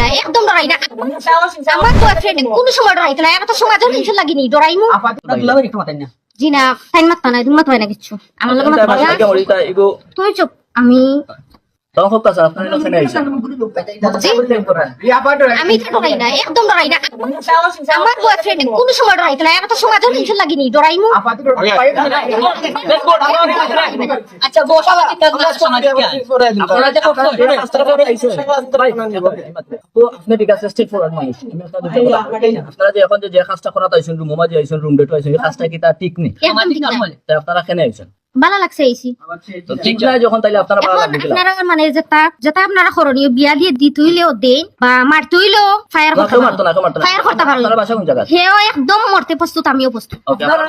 না একদম ডরাই না। আমার বয়ফ্রেন্ড কোন সময় ডরাইতো না এত সমাজের টেনশন লাগিনি ডরাইমু। জি না টাইম মাত্তা না তুমি মাত্তা না কিচ্ছু আমার লগে মাত্তা না তুমি চুপ আমি জি? আমি তো ডরাই না একদম ডরাই না। আমার বয়ফ্রেন্ড কোন সময় ডরাইতো না এত সমাজের টেনশন লাগিনি ডরাইমু। আচ্ছা বসা বাকি কাজ না শোনা দিকে আপনারা যে আপনি ঠিক আছে ফরওয়ার্ড আমি। আপনারা যে এখন যে যে কাজটা করা আইছেন রুম মাঝে আইছেন রুম ডেট আইছেন এই কাজটা কি তা ঠিক নেই? আপনারা কেন আইছেন ভালো লাগছে এইছি তো ঠিক যখন তাইলে আপনারা ভালো লাগবে আপনারা মানে যেটা যেটা আপনারা করণীয় বিয়া দিয়ে দেন বা মার তুইলেও ফায়ার না করতে মারতো না মারতো ফায়ার করতে পারল আপনারা বাসা কোন জায়গা সেও একদম মরতে প্রস্তুত আমিও প্রস্তুত। ওকে আপনারা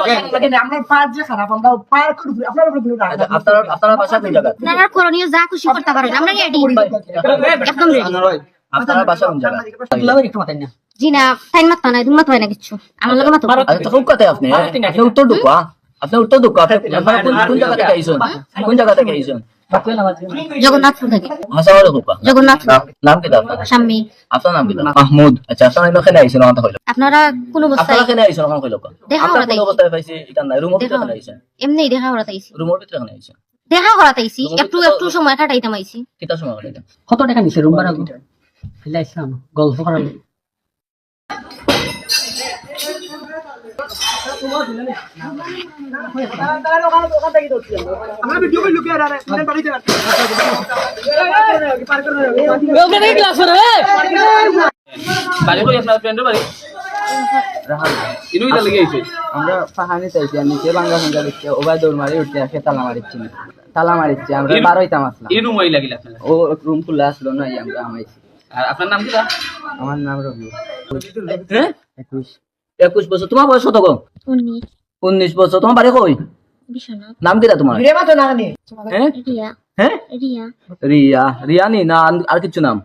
আপনারা বাসা কোন জায়গা আপনারা করণীয় যা খুশি করতে পারেন আমরা রেডি একদম রেডি আপনারা বাসা কোন জায়গা জি না টাইম কিচ্ছু আমার লগে মাত্তা আচ্ছা তো খুব কথা আপনি আপনি উত্তর দুকো আপনি উত্তর দুকো আপনি আপনারা কোন কোন জায়গা থেকে আইছেন কোন জায়গা থেকে আইছেন জগন্নাথপুর থেকে। ভাষা বলে জগন্নাথপুর। নাম কি আপনার সামনে আপনার নাম কি মাহমুদ। আচ্ছা আপনারা এখানে আইছেন আমার হইল আপনারা কোন অবস্থায় আপনারা এখানে আইছেন আমার হইল দেখা আপনারা করাতে কোন অবস্থায় পাইছি? এটা নাই। রুমের ভিতরে এখানে আইছেন এমনি দেখা করাতাইছি রুমের ভিতরে এখানে আইছেন দেখা করাতাইছি একটু একটু সময় কাটাইতাম আইছি। কিতা সময় হলো এটা কত টাকা নিছে? রুম ভাড়া ফেলে গল্প করার বাড়ি আপনার ফ্রেন্ডের বাড়ি আমরা পাহাড়ি চাইছি আর নিচে বাঙ্গা ভাঙ্গা দিচ্ছে ওবার দৌড় মারি উঠতে আসে তালা মারিচ্ছি তালা মারিচ্ছি আমরা এর- বার আসলাম ও রুম খুলে আসলো না আমরা আমাইছি আর আপনার নাম কি আমার নাম রবি। হ্যাঁ? একুশ। একুশ বছর। তোমার বয়স কত গো? উনিশ। উনিশ বছর। তোমার বাড়ি কই? নাম কি তোমার? হ্যাঁ? রিয়া। হ্যাঁ? রিয়া। রিয়া। রিয়ানি না? আর- আর কিছু নাম?